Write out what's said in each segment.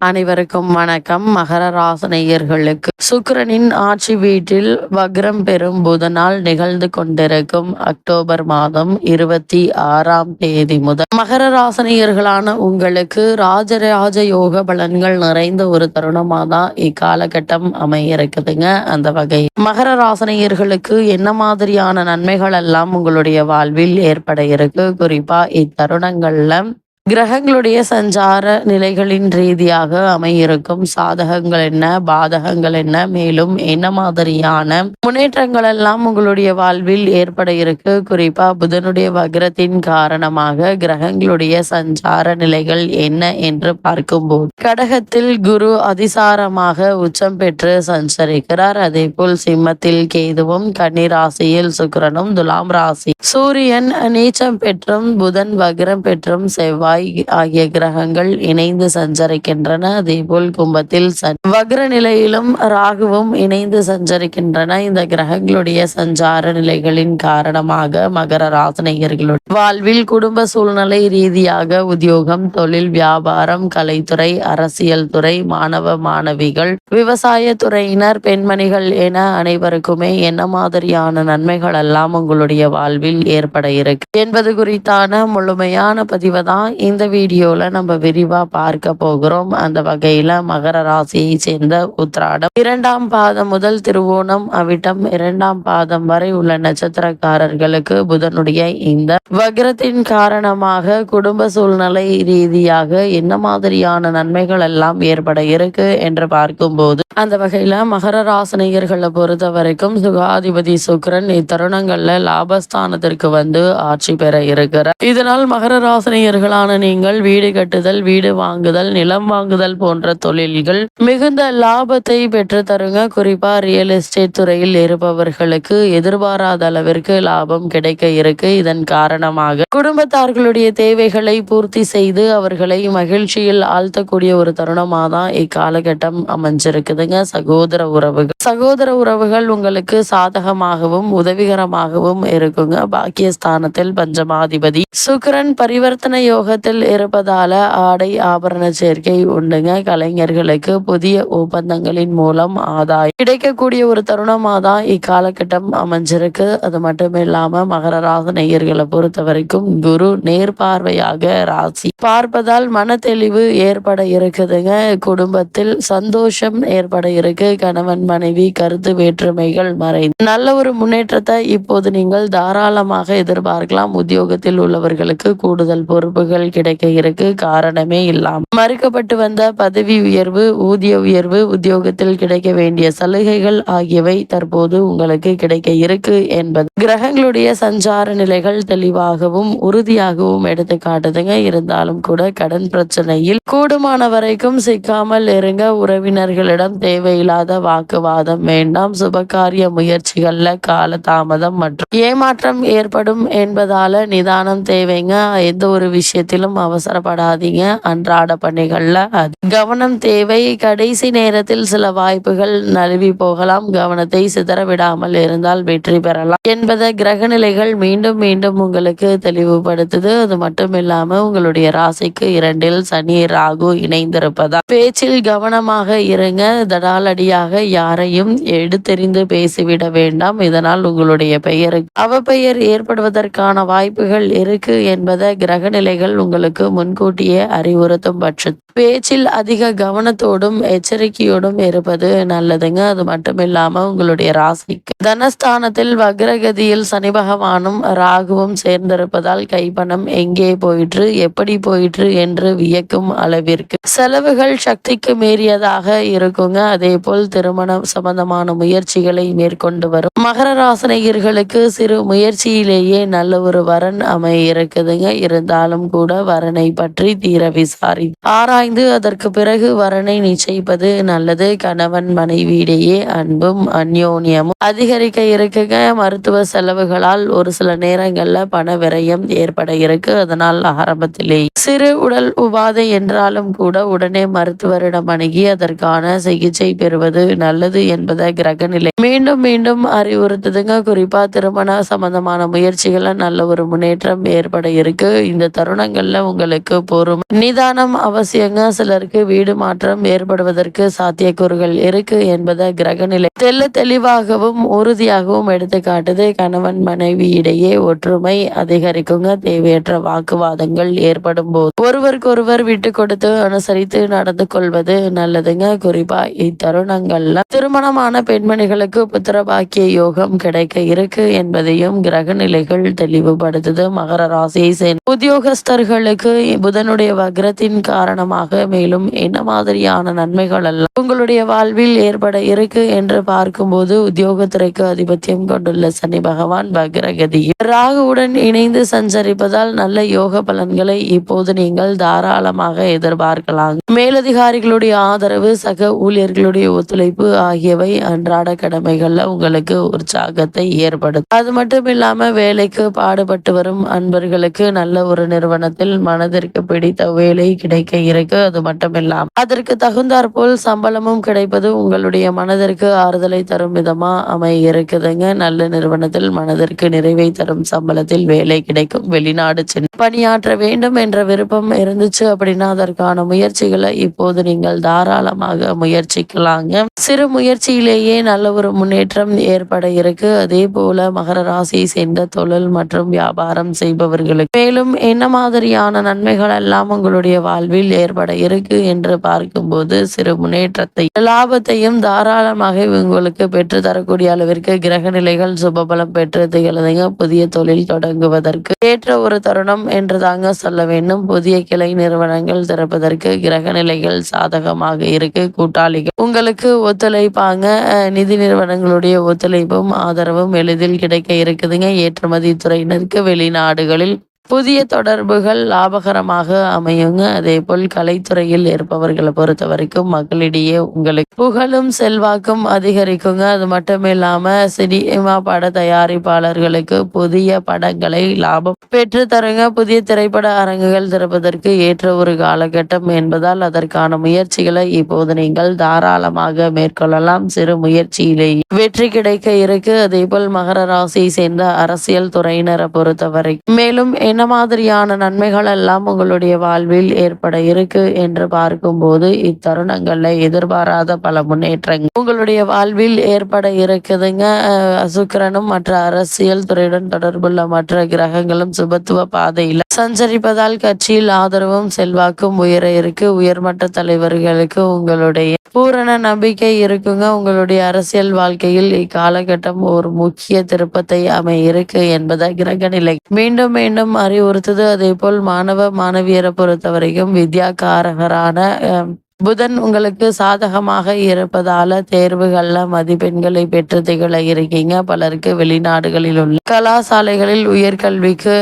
அனைவருக்கும் வணக்கம். மகர ராசனையர்களுக்கு சுக்கரனின் ஆட்சி வீட்டில் வக்ரம் பெறும் புதனால் நிகழ்ந்து கொண்டிருக்கும் அக்டோபர் மாதம் இருபத்தி ஆறாம் தேதி முதல். மகர ராசனையர்களான உங்களுக்கு ராஜராஜ யோக பலன்கள் நிறைந்த ஒரு தருணமாக தான் இக்காலகட்டம் அமைய இருக்குதுங்க அந்த வகை மகர ராசனையர்களுக்கு என்ன மாதிரியான நன்மைகள் எல்லாம் உங்களுடைய வாழ்வில் ஏற்பட இருக்கு? குறிப்பா இத்தருணங்கள்ல கிரகங்களுடைய சஞ்சார நிலைகளின் ரீதியாக அமையிருக்கும். சாதகங்கள் என்ன? பாதகங்கள் என்ன? மேலும் என்ன மாதிரியான முன்னேற்றங்கள் எல்லாம் உங்களுடைய வாழ்வில் ஏற்பட இருக்கு? குறிப்பா புதனுடைய வக்ரத்தின் காரணமாக கிரகங்களுடைய சஞ்சார நிலைகள் என்ன என்று பார்க்கும்போது கடகத்தில் குரு அதிசாரமாக உச்சம் பெற்று சஞ்சரிக்கிறார். அதே போல் சிம்மத்தில் கேதுவும் கன்னிராசியில் சுக்கரனும் துலாம் ராசி சூரியன் நீச்சம் பெற்றும் புதன் வக்ரம் பெற்றும் செவ்வாய் செவ்வாய் ஆகிய கிரகங்கள் இணைந்து சஞ்சரிக்கின்றன. அதேபோல் கும்பத்தில் வக்ர நிலையிலும் ராகுவும் இணைந்து சஞ்சரிக்கின்றன. இந்த கிரகங்களுடைய சஞ்சார நிலைகளின் காரணமாக மகர ராசனையர்களுடைய வாழ்வில் குடும்ப சூழ்நிலை ரீதியாக உத்தியோகம் தொழில் வியாபாரம் கலைத்துறை அரசியல் துறை மாணவ மாணவிகள் விவசாய துறையினர் பெண்மணிகள் என அனைவருக்குமே என்ன மாதிரியான நன்மைகள் எல்லாம் உங்களுடைய வாழ்வில் ஏற்பட இருக்கு என்பது குறித்தான முழுமையான பதிவை தான் இந்த வீடியோல நம்ம விரிவா பார்க்க போகிறோம். அந்த வகையில மகர ராசியை சேர்ந்த உத்ராடம் இரண்டாம் பாதம் முதல் திருவோணம் அவிட்டம் இரண்டாம் பாதம் வரை உள்ள நட்சத்திரக்காரர்களுக்கு புதனுடைய இந்த வக்ரத்தின் காரணமாக குடும்ப சூழ்நிலை ரீதியாக என்ன மாதிரியான நன்மைகள் எல்லாம் ஏற்பட இருக்கு என்று பார்க்கும்போது அந்த வகையில் மகர ராசனிகர்களை பொறுத்த வரைக்கும் சுகாதிபதி சுக்கரன் இத்தருணங்களில் லாபஸ்தானத்திற்கு வந்து ஆட்சி பெற இருக்கிறார். இதனால் மகர ராசனையர்களான நீங்கள் வீடு கட்டுதல் வீடு வாங்குதல் நிலம் வாங்குதல் போன்ற தொழில்கள் மிகுந்த லாபத்தை பெற்று தருங்க. குறிப்பா ரியல் எஸ்டேட் துறையில் இருப்பவர்களுக்கு எதிர்பாராத அளவிற்கு லாபம் கிடைக்க இருக்கு. இதன் காரணமாக குடும்பத்தார்களுடைய தேவைகளை பூர்த்தி செய்து அவர்களை மகிழ்ச்சியில் ஆழ்த்தக்கூடிய ஒரு தருணமாக தான் இக்காலகட்டம் அமைஞ்சிருக்குது. அமைஞ்சிருக்குதுங்க சகோதர உறவுகள் சகோதர உறவுகள் உங்களுக்கு சாதகமாகவும் உதவிகரமாகவும் இருக்குங்க. பாக்கியஸ்தானத்தில் பஞ்சமாதிபதி. சுக்கரன் பரிவர்த்தனை யோகத்தில் இருப்பதால ஆடை ஆபரண சேர்க்கை உண்டுங்க. கலைஞர்களுக்கு புதிய ஒப்பந்தங்களின் மூலம் ஆதாயம். கிடைக்கக்கூடிய ஒரு தருணமாக தான் இக்காலகட்டம் அமைஞ்சிருக்கு. அது மட்டும் இல்லாம மகர ராச நேயர்களை பொறுத்த வரைக்கும் குரு நேர்பார்வையாக ராசி. பார்ப்பதால் மன தெளிவு ஏற்பட இருக்குதுங்க. குடும்பத்தில் சந்தோஷம் ஏற்பட இருக்கு. கணவன் மனைவி கருத்து வேற்றுமைகள் மறைந்து. நல்ல ஒரு முன்னேற்றத்தை இப்போது நீங்கள் தாராளமாக எதிர்பார்க்கலாம். உத்தியோகத்தில் உள்ளவர்களுக்கு கூடுதல் பொறுப்புகள் கிடைக்க இருக்கு. காரணமே இல்லாமல் மறுக்கப்பட்டு வந்த பதவி உயர்வு ஊதிய உயர்வு உத்தியோகத்தில் கிடைக்க வேண்டிய சலுகைகள் ஆகியவை தற்போது உங்களுக்கு கிடைக்க இருக்கு என்பது. கிரகங்களுடைய சஞ்சார நிலைகள் தெளிவாகவும் உறுதியாகவும் எடுத்து காட்டுதுங்க. இருந்தாலும் கூட கடன் பிரச்சனையில் கூடுமான வரைக்கும் சிக்காமல் இருங்க. உறவினர்களிடம் தேவையில்லாத வாக்குவாதம் வேண்டாம். சுபகாரிய முயற்சிகள்ல கால தாமதம் மற்றும் ஏமாற்றம் ஏற்படும் என்பதால நிதானம் தேவைங்க. எந்த ஒரு விஷயத்திலும் அவசரப்படாதீங்க. அன்றாட பணிகள்ல. கவனம் தேவை. கடைசி நேரத்தில் சில வாய்ப்புகள் நழுவி போகலாம். கவனத்தை சிதற விடாமல் இருந்தால் வெற்றி பெறலாம் என்பதை கிரகநிலைகள் மீண்டும் மீண்டும் உங்களுக்கு தெளிவுபடுத்துது. அது மட்டும் இல்லாம உங்களுடைய ராசிக்கு இரண்டில் சனி ராகு இணைந்திருப்பதா? பேச்சில் கவனமாக இருங்க. தடாலடியாக யாரையும் எடுத்தெறிந்து பேசிவிட வேண்டாம். இதனால் உங்களுடைய பெயருக்கு அவப்பெயர் ஏற்படுவதற்கான வாய்ப்புகள் இருக்கு என்பதை கிரகநிலைகள் உங்களுக்கு முன்கூட்டியே அறிவுறுத்தும் 真 பேச்சில் அதிக கவனத்தோடும் எச்சரிக்கையோடும் இருப்பது நல்லதுங்க. அது மட்டும் இல்லாம உங்களுடைய ராசிக்கு. தனஸ்தானத்தில் வக்ரகதியில் சனி பகவானும் ராகுவும் சேர்ந்திருப்பதால் கைப்பணம் எங்கே போயிற்று எப்படி போயிற்று என்று வியக்கும் அளவிற்கு. செலவுகள் சக்திக்கு மீறியதாக இருக்குங்க. அதே போல் திருமணம் சம்பந்தமான முயற்சிகளை மேற்கொண்டு வரும். மகர ராசனையர்களுக்கு சிறு முயற்சியிலேயே நல்ல ஒரு வரன் அமைய இருக்குதுங்க. இருந்தாலும் கூட வரனை பற்றி தீர விசாரி. ஆராய்ந்து அதற்கு பிறகு வரனை நிச்சயிப்பது நல்லது. கணவன் மனைவியிடையே அன்பும் அந்யோன்யமும் அதிகரிக்க இருக்க மருத்துவ செலவுகளால் ஒரு சில நேரங்களில் பண விரயம் ஏற்பட இருக்கு. அதனால் ஆரம்பத்திலேயே சிறு உடல் உபாதை என்றாலும் கூட உடனே மருத்துவரிடம் அணுகி அதற்கான சிகிச்சை பெறுவது நல்லது என்பதை கிரகநிலை மீண்டும் மீண்டும் அறிவுறுத்துதுங்க. குறிப்பா திருமண சம்பந்தமான முயற்சிகள நல்ல ஒரு முன்னேற்றம் ஏற்பட இருக்கு. இந்த தருணங்கள்ல உங்களுக்கு பொறுமை நிதானம் அவசியங்க. சிலருக்கு வீடு மாற்றம் ஏற்படுவதற்கு சாத்தியக்கூறுகள் இருக்கு என்பதை கிரகநிலை தெல்ல தெளிவாகவும் உறுதியாகவும் எடுத்து காட்டுது. கணவன் மனைவி இடையே ஒற்றுமை அதிகரிக்குங்க. தேவையற்ற வாக்குவாதங்கள் ஏற்படும் போது. ஒருவருக்கொருவர் விட்டு கொடுத்து அனுசரித்து நடந்து கொள்வது நல்லதுங்க. குறிப்பா இத்தருணங்கள்ல திருமணமான பெண்மணிகளுக்கு புத்திர பாக்கிய யோகம் கிடைக்க இருக்கு என்பதையும் கிரக நிலைகள் தெளிவுபடுத்துது. மகர ராசியை சேர்ந்த உத்தியோகஸ்தர்களுக்கு புதனுடைய வக்ரத்தின் காரணமாக மேலும் என்ன மாதிரியான நன்மைகள் எல்லாம் உங்களுடைய வாழ்வில் ஏற்பட இருக்கு என்று பார்க்கும்போது உத்தியோகத்துறைக்கு அதிபத்தியம் கொண்டுள்ள சனி பகவான் பக்ரகதி ராகுவுடன் இணைந்து சஞ்சரிப்பதால் நல்ல யோக பலன்களை இப்போது நீங்கள் தாராளமாக எதிர்பார்க்கலாம். மேலதிகாரிகளுடைய ஆதரவு சக ஊழியர்களுடைய ஒத்துழைப்பு ஆகியவை அன்றாட கடமைகள்ல உங்களுக்கு உற்சாகத்தை ஏற்படுத்தும். அது மட்டும் இல்லாம வேலைக்கு பாடுபட்டு வரும் அன்பர்களுக்கு நல்ல ஒரு நிறுவனத்தில் மனதிற்கு பிடித்த வேலை கிடைக்க இருக்கு. அது மட்டும் இல்லாம அதற்கு தகுந்தாற்போல் சம்பளமும் கிடைப்பது உங்களுடைய மனதிற்கு ஆறுதலை தரும் விதமா அமை இருக்குதுங்க நல்ல நிறுவனத்தில் மனதிற்கு நிறைவை தரும் சம்பளத்தில் வேலை கிடைக்கும். வெளிநாடு சென்று பணியாற்ற வேண்டும் என்ற விருப்பம் இருந்துச்சு அப்படின்னா அதற்கான முயற்சிகளை இப்போது நீங்கள் தாராளமாக முயற்சிக்கலாங்க. சிறு முயற்சியிலேயே நல்ல ஒரு முன்னேற்றம் ஏற்பட இருக்கு. அதே போல மகர ராசியை சேர்ந்த தொழில் மற்றும் வியாபாரம் செய்பவர்களுக்கு மேலும் என்ன மாதிரியான நன்மைகள் எல்லாம் உங்களுடைய வாழ்வில் ஏற்பட இருக்கு என்று பார்க்கும்போது சிறு முன்னேற்றத்தை லாபத்தையும் தாராளமாக உங்களுக்கு பெற்று தரக்கூடிய அளவிற்கு கிரக நிலைகள் சுபபலம் பெற்று திகழ்ந்துங்க புதிய தொழில் தொடங்குவதற்கு ஏற்ற ஒரு தருணம் என்று தாங்க சொல்ல வேண்டும். புதிய கிளை நிறுவனங்கள் திறப்பதற்கு கிரக நிலைகள் சாதகமாக இருக்கு. கூட்டாளிகள் உங்களுக்கு ஒத்துழைப்பாங்க. அஹ் நிதி நிறுவனங்களுடைய ஒத்துழைப்பும் ஆதரவும் எளிதில் கிடைக்க இருக்குதுங்க. ஏற்றுமதி துறையினருக்கு வெளிநாடுகளில் புதிய தொடர்புகள் லாபகரமாக அமையுங்க. அதே போல் கலைத்துறையில் இருப்பவர்களை பொறுத்த வரைக்கும் மக்களிடையே உங்களுக்கு புகழும் செல்வாக்கும் அதிகரிக்குங்க. அது மட்டும் இல்லாம சினிமா பட தயாரிப்பாளர்களுக்கு புதிய படங்களை லாபம் பெற்று தருங்க புதிய திரைப்பட அரங்குகள் திறப்பதற்கு ஏற்ற ஒரு காலகட்டம் என்பதால் அதற்கான முயற்சிகளை இப்போது நீங்கள் தாராளமாக மேற்கொள்ளலாம். சிறு முயற்சியிலே வெற்றி கிடைக்க இருக்கு. அதே போல் மகர ராசியை சேர்ந்த அரசியல் துறையினரை பொறுத்தவரை மேலும் என்ன மாதிரியான நன்மைகள் எல்லாம் உங்களுடைய வாழ்வில் ஏற்பட இருக்கு என்று பார்க்கும்போது இத்தருணங்கள்ல எதிர்பாராத பல முன்னேற்றங்கள் உங்களுடைய வாழ்வில் ஏற்பட இருக்குதுங்க. சுக்கரனும் மற்ற அரசியல் துறையுடன் தொடர்புள்ள மற்ற கிரகங்களும் சுபத்துவ பாதையில் சஞ்சரிப்பதால் கட்சியில் ஆதரவும் செல்வாக்கும் உயர இருக்கு. உயர்மட்ட தலைவர்களுக்கு உங்களுடைய பூரண நம்பிக்கை இருக்குங்க. உங்களுடைய அரசியல் வாழ்க்கையில் இக்காலகட்டம் ஒரு முக்கிய திருப்பத்தை அமைய இருக்கு என்பதை கிரகநிலை மீண்டும் மீண்டும் அறிவுறுத்துது. அதே போல் மாணவ மாணவியரை பொறுத்தவரைக்கும் வித்யாகாரகரான புதன் உங்களுக்கு சாதகமாக இருப்பதால தேர்வுகள்ல மதிப்பெண்களை பெற்று திகழ இருக்கீங்க. பலருக்கு வெளிநாடுகளில் உள்ள கலாசாலைகளில் உயர்கல்விக்கு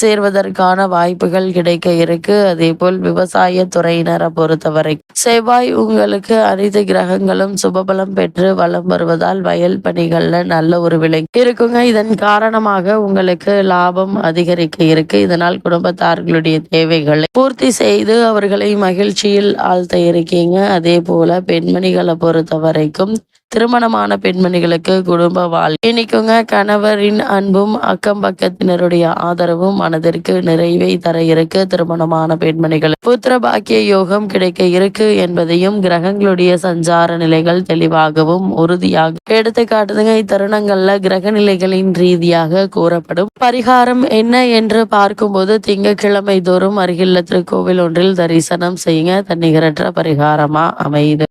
சேர்வதற்கான வாய்ப்புகள் கிடைக்க இருக்கு. அதே போல் விவசாய துறையினரை பொறுத்தவரை செவ்வாய் உங்களுக்கு அனைத்து கிரகங்களும் சுபபலம் பெற்று வலம் வருவதால் வயல் பணிகள்ல நல்ல ஒரு விலை இருக்குங்க. இதன் காரணமாக உங்களுக்கு லாபம் அதிகரிக்க இருக்கு. இதனால் குடும்பத்தார்களுடைய தேவைகளை பூர்த்தி செய்து அவர்களை மகிழ்ச்சியில் ஆழ்த்த இருக்கீங்க. அதே போல பெண்மணிகளை பொறுத்த வரைக்கும் திருமணமான பெண்மணிகளுக்கு குடும்ப வாழ். இணைக்குங்க கணவரின் அன்பும் அக்கம் பக்கத்தினருடைய ஆதரவும் மனதிற்கு நிறைவை தர இருக்கு திருமணமான பெண்மணிகள். புத்திர பாக்கிய யோகம் கிடைக்க இருக்கு என்பதையும் கிரகங்களுடைய சஞ்சார நிலைகள் தெளிவாகவும் உறுதியாக எடுத்து காட்டுதுங்க இத்தருணங்கள்ல கிரக நிலைகளின் ரீதியாக கூறப்படும் பரிகாரம் என்ன என்று பார்க்கும்போது திங்கட்கிழமை தோறும் அருகில்ல திருக்கோவில் ஒன்றில் தரிசனம் செய்யுங்க. தன்னிகரற்ற பரிகாரமா அமையுது.